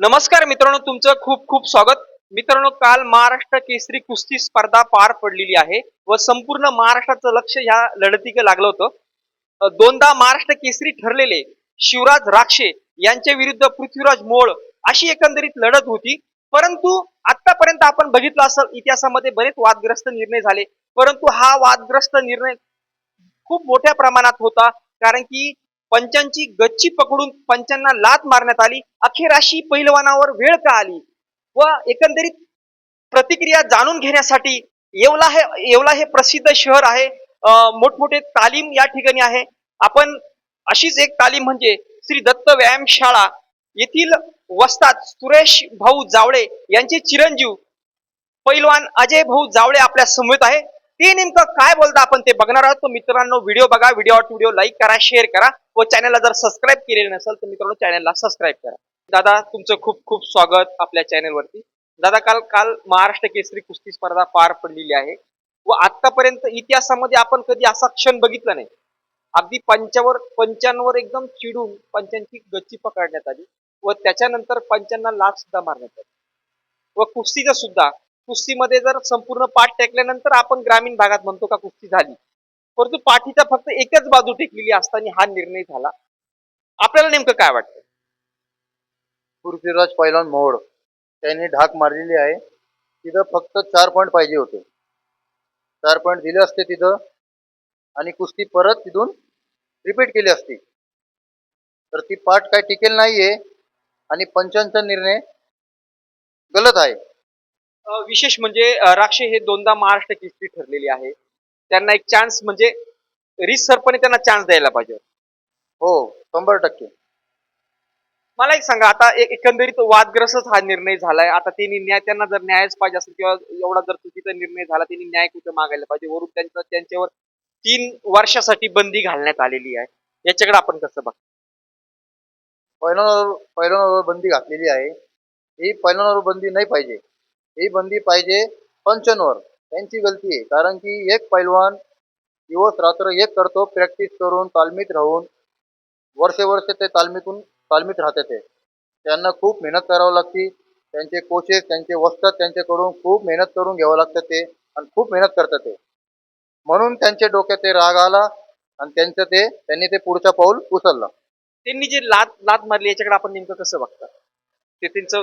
नमस्कार मित्रांनो तुमचं खूप खूप स्वागत. मित्रांनो काल महाराष्ट्र केसरी कुस्ती स्पर्धा पार पडलेली आहे व संपूर्ण महाराष्ट्राचं लक्ष ह्या लढतीकडे लागलं होतं. दोनदा महाराष्ट्र केसरी ठरलेले शिवराज राक्षे यांच्या विरुद्ध पृथ्वीराज मोळ अशी एकंदरीत लढत होती. परंतु आतापर्यंत आपण बघितलं असेल इतिहासामध्ये बरेच वादग्रस्त निर्णय झाले. परंतु हा वादग्रस्त निर्णय खूप मोठ्या प्रमाणात होता. कारण की पंचांची गच्ची पकडून पंचांना लात मारण्यात आली. अखेर अशी पहिलवानावर वेळ का आली? व एकंदरीत प्रतिक्रिया जाणून घेण्यासाठी येवला हे येवला हे प्रसिद्ध शहर आहे. मोठमोठे तालीम या ठिकाणी आहे. आपण अशीच एक तालीम म्हणजे श्री दत्त व्यायाम शाळा. येथील वस्तात सुरेश भाऊ जावळे यांचे चिरंजीव पैलवान अजय भाऊ जावळे आपल्या समवेत आहे. ते नेमकं काय बोलता आपण ते बघणार आहोत. मित्रांनो व्हिडिओ बघा व्हिडिओ व्हिडिओ लाईक करा शेअर करा. व चॅनलला जर सबस्क्राईब केलेलं नसेल तर मित्रांनो चॅनलला सबस्क्राईब करा. दादा तुमचं खूप खूप स्वागत आपल्या चॅनलवरती दादा काल काल महाराष्ट्र केसरी कुस्ती स्पर्धा पार पडलेली आहे. व आतापर्यंत इतिहासामध्ये आपण कधी असा क्षण बघितला नाही. अगदी पंचावर पंचांवर एकदम चिडून पंचांची गच्ची पकडण्यात आली. व त्याच्यानंतर पंचांना लाच सुद्धा मारण्यात आली. व कुस्तीचा सुद्धा कुस्तीमध्ये जर संपूर्ण पाठ टेकल्यानंतर आपण ग्रामीण भागात म्हणतो का कुस्ती झाली. परंतु पाठीचा फक्त एकच बाजू टेकलेली असताना हा निर्णय झाला. आपल्याला नेमकं काय वाटतं? पृथ्वीराज पैलवान मोड त्यांनी ढाक मारलेली आहे. तिथं फक्त चार पॉईंट पाहिजे होते. चार पॉईंट दिले असते तिथं आणि कुस्ती परत तिथून रिपीट केली असती. तर ती पाठ काय टिकेल नाहीये आणि पंचांचा निर्णय गलत आहे. विशेष म्हणजे राक्षे हे दोनदा महाराष्ट्र केसरी ठरलेले आहे. त्यांना एक चान्स म्हणजे रिसरपणे त्यांना चान्स द्यायला पाहिजे. हो शंभर टक्के. मला एक सांगा आता एक- एकंदरीत वादग्रस्तच हा निर्णय झालाय. आता त्यांनी न्याय त्यांना जर न्यायच पाहिजे असेल किंवा एवढा जर चुकीचा निर्णय झाला त्यांनी न्याय कुठे मागायला पाहिजे? वरून त्यांचं त्यांच्यावर तीन वर्षासाठी बंदी घालण्यात आलेली आहे. याच्याकडे आपण कसं बघतो पैलवानावर पैलवानावर बंदी घातलेली आहे. ही पैलवानावर बंदी नाही पाहिजे. ही बंदी पाहिजे पंचांवर त्यांची गलती आहे. कारण की एक पैलवान दिवस रात्र एक करतो प्रॅक्टिस करून तालमीत राहून वर्षे ते तालमीतून तालमीत राहते ते. त्यांना खूप मेहनत करावं लागते. त्यांचे कोचेस त्यांचे वस्तात त्यांच्याकडून खूप मेहनत करून घ्यावं लागतं ते आणि खूप मेहनत करतात ते. म्हणून त्यांच्या डोक्यात ते राग आला आणि त्यांचं ते त्यांनी ते पुढचा पाऊल उचललं. त्यांनी जे लात लात मारली याच्याकडे आपण नेमकं कसं बघता? ते त्यांचं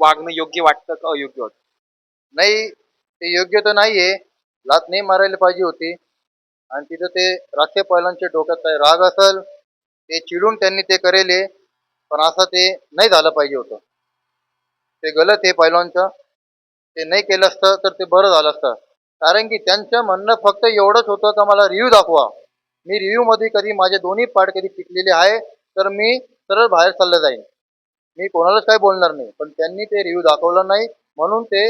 वागणं योग्य वाटतं का अयोग्य वाटतं? नाही ते योग्य तर नाहीये. लात नाही मारायला पाहिजे होती. आणि तिथं ते राखे पैलवानच्या डोक्यात काय राग असेल ते चिडून त्यांनी ते करेले पण असं ते नाही झालं पाहिजे होतं. ते गलत हे पैलवानचं ते नाही केलं असतं तर ते बरं झालं असतं. कारण की त्यांचं म्हणणं फक्त एवढंच होतं का मला रिव्ह्यू दाखवा. मी रिव्ह्यूमध्ये कधी माझे दोन्ही पार्ट कधी टिकलेले आहे तर मी सरळ बाहेर चाललं जाईन. मी कोणालाच काही बोलणार नाही. पण त्यांनी ते रिव्ह्यू दाखवला नाही म्हणून ते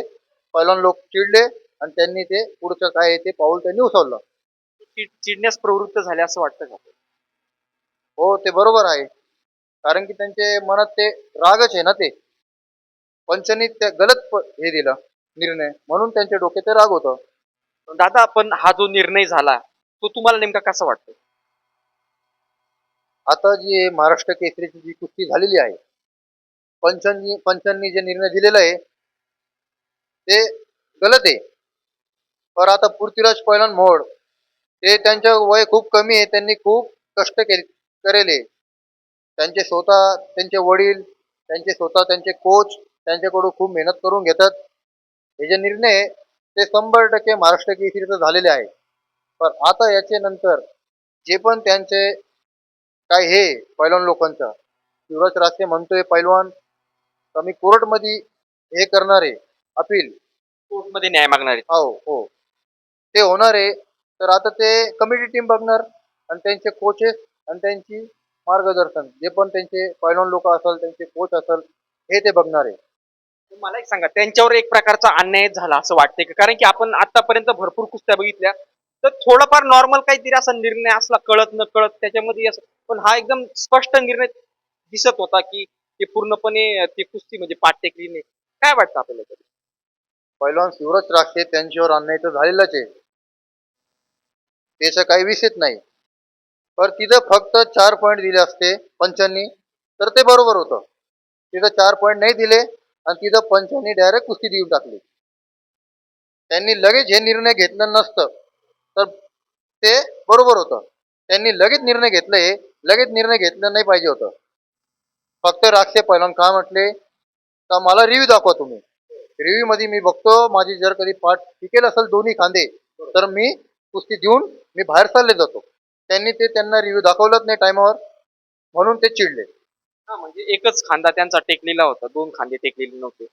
पैलवान लोक चिडले आणि त्यांनी ते पुढचं काय ते पाऊल त्यांनी उचललं. चिड- चिडण्यास प्रवृत्त झाले असं वाटतं का? हो ते बरोबर आहे. कारण की त्यांचे मनात ते रागच आहे ना ते. पंचांनी ते गलत हे दिलं निर्णय. म्हणून त्यांच्या डोक्यात ते राग होतं. दादा पण हा जो निर्णय झाला तो तुम्हाला नेमका कसा वाटतो? आता जी महाराष्ट्र केसरीची जी कुस्ती झालेली आहे पंचांनी पंचांनी जे निर्णय दिलेला आहे ते गलत आहे. पर आता पृथ्वीराज पैलवान मोड ते त्यांचं वय खूप कमी आहे त्यांनी खूप कष्ट केले करेले. त्यांचे स्वतः त्यांचे वडील त्यांचे स्वतः त्यांचे कोच त्यांच्याकडून खूप मेहनत करून घेतात. हे जे निर्णय ते शंभर टक्के महाराष्ट्र केसरीचं झालेले आहे. पण आता याचे नंतर जे पण त्यांचे काय हे पैलवान लोकांचं शिवराज रास्ते म्हणतोय पैलवान कमी कोर्टमध्ये हे करणारे अपील. कोर्टमध्ये न्याय मागणारे. हो हो. ते होणार आहे. तर आता ते कमिटी टीम बघणार आणि त्यांचे कोचेस आणि त्यांची मार्गदर्शन जे पण त्यांचे पैलवान लोक असेल त्यांचे कोच असेल हे ते बघणार आहे. मला एक सांगा त्यांच्यावर एक प्रकारचा अन्याय झाला असं वाटतंय का? कारण की आपण आतापर्यंत भरपूर कुस्त्या बघितल्या. तर थोडाफार नॉर्मल काहीतरी असा निर्णय असला कळत न कळत त्याच्यामध्ये असं पण हा एकदम स्पष्ट निर्णय दिसत होता की ते पूर्णपणे ते कुस्ती म्हणजे पाठ टेकली नाही काय वाटतं आपल्याला? पैलवान शिवराज राखते त्यांच्यावर अन्याय तर झालेलाच आहे. त्याचं काही विषयच नाही. पण तिथं फक्त चार पॉईंट दिले असते पंचांनी तर ते बरोबर होतं. तिथं चार पॉईंट नाही दिले आणि तिथं पंचांनी डायरेक्ट कुस्ती देऊन टाकली. त्यांनी लगेच हे निर्णय घेतलं नसतं तर ते बरोबर होतं. त्यांनी लगेच निर्णय घेतले लगेच निर्णय घेतलं नाही पाहिजे होतं. फक्त राक्षे पैलवान का म्हटले? तर मला रिव्ह्यू दाखवा तुम्ही. रिव्ह्यू मध्ये मी बघतो माझी जर कधी पाठ टिकेल असेल दोन्ही खांदे तर मी कुस्ती देऊन मी बाहेर चालले जातो. त्यांनी ते त्यांना रिव्ह्यू दाखवलंच नाही टायमावर म्हणून ते चिडले. हा म्हणजे एकच खांदा त्यांचा टेकलेला होता दोन खांदे टेकलेले नव्हते.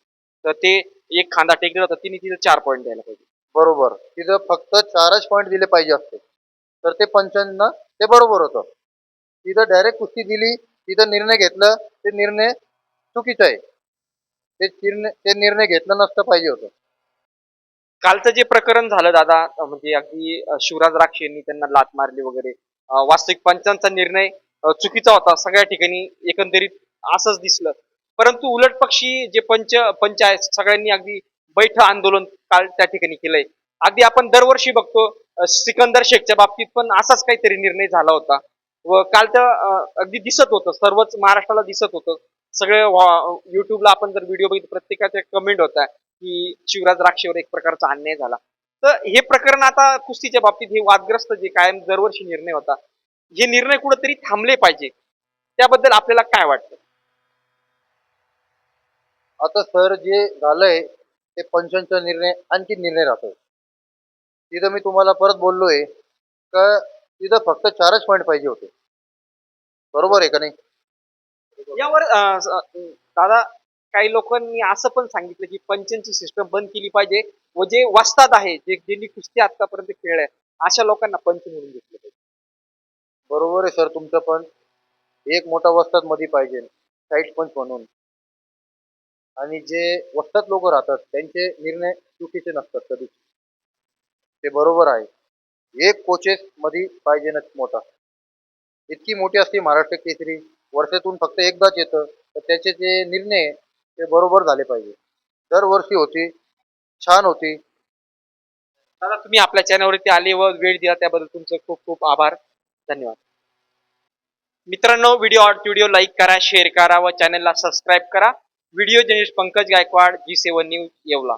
तर ते एक खांदा टेकलेला होता तिने तिथे चार पॉईंट द्यायला पाहिजे. बरोबर. तिथं फक्त चारच पॉईंट दिले पाहिजे असते. तर ते पंचांना ते बरोबर होतं. तिथं डायरेक्ट कुस्ती दिली तिथं निर्णय घेतलं ते निर्णय चुकीचं आहे. ते निर्णय ते निर्णय घेतलं नसतं पाहिजे होतं. कालचं जे प्रकरण झालं दादा म्हणजे अगदी शिवराज राक्षे यांनी त्यांना लात मारली वगैरे वास्तविक पंचांचा निर्णय चुकीचा होता सगळ्या ठिकाणी एकंदरीत असंच दिसलं. परंतु उलट पक्षी जे पंच पंच आहेत सगळ्यांनी अगदी बैठ आंदोलन काल त्या ठिकाणी केलंय. अगदी आपण दरवर्षी बघतो सिकंदर शेखच्या बाबतीत पण असाच काहीतरी निर्णय झाला होता. व काल तर अगदी दिसत होतं सर्वच महाराष्ट्राला दिसत होतं. सगळे युट्यूबला आपण जर व्हिडिओ बघितले प्रत्येकाच्या कमेंट होत्या की शिवराज राक्षेवर एक प्रकारचा अन्याय झाला. तर हे प्रकरण आता कुस्तीच्या बाबतीत हे वादग्रस्त जे कायम दरवर्षी निर्णय होता हे निर्णय कुठेतरी थांबले पाहिजे. त्याबद्दल आपल्याला काय वाटतं? आता सर जे झालंय ते पंचांचा निर्णय आणखी निर्णय राहतो तिथं मी तुम्हाला परत बोललोय का तिथं फक्त चारच पॉईंट पाहिजे होते. बरोबर आहे का नाही? यावर दादा काही लोकांनी असं पण सांगितलं की पंचांची सिस्टम बंद केली पाहिजे व जे वस्तात आहे जे ज्यांनी कुस्ती आतापर्यंत खेळल्या अशा लोकांना पंच म्हणून घेतलं पाहिजे. बरोबर आहे सर तुमचं पण. एक मोठा वस्तात मध्ये पाहिजे साईड पंच म्हणून. आणि जे वस्तात लोक राहतात त्यांचे निर्णय चुकीचे नसतात कधीच. ते बरोबर आहे. एक कोचेस मध्ये पाहिजे मोठा. इतकी मोठी असते महाराष्ट्र केसरी वर्षातून फक्त एकदाच येतं तर त्याचे जे निर्णय ते बरोबर झाले पाहिजे. दरवर्षी होती छान होती. दादा तुम्ही आपल्या चॅनलवरती आले व वेळ दिला त्याबद्दल तुमचे खूप खूप आभार. धन्यवाद. मित्रांनो व्हिडिओ व्हिडिओ लाईक करा शेअर करा व चॅनलला सबस्क्राईब करा. Video journalist Pankaj Gaikwad ji seven news Yeola.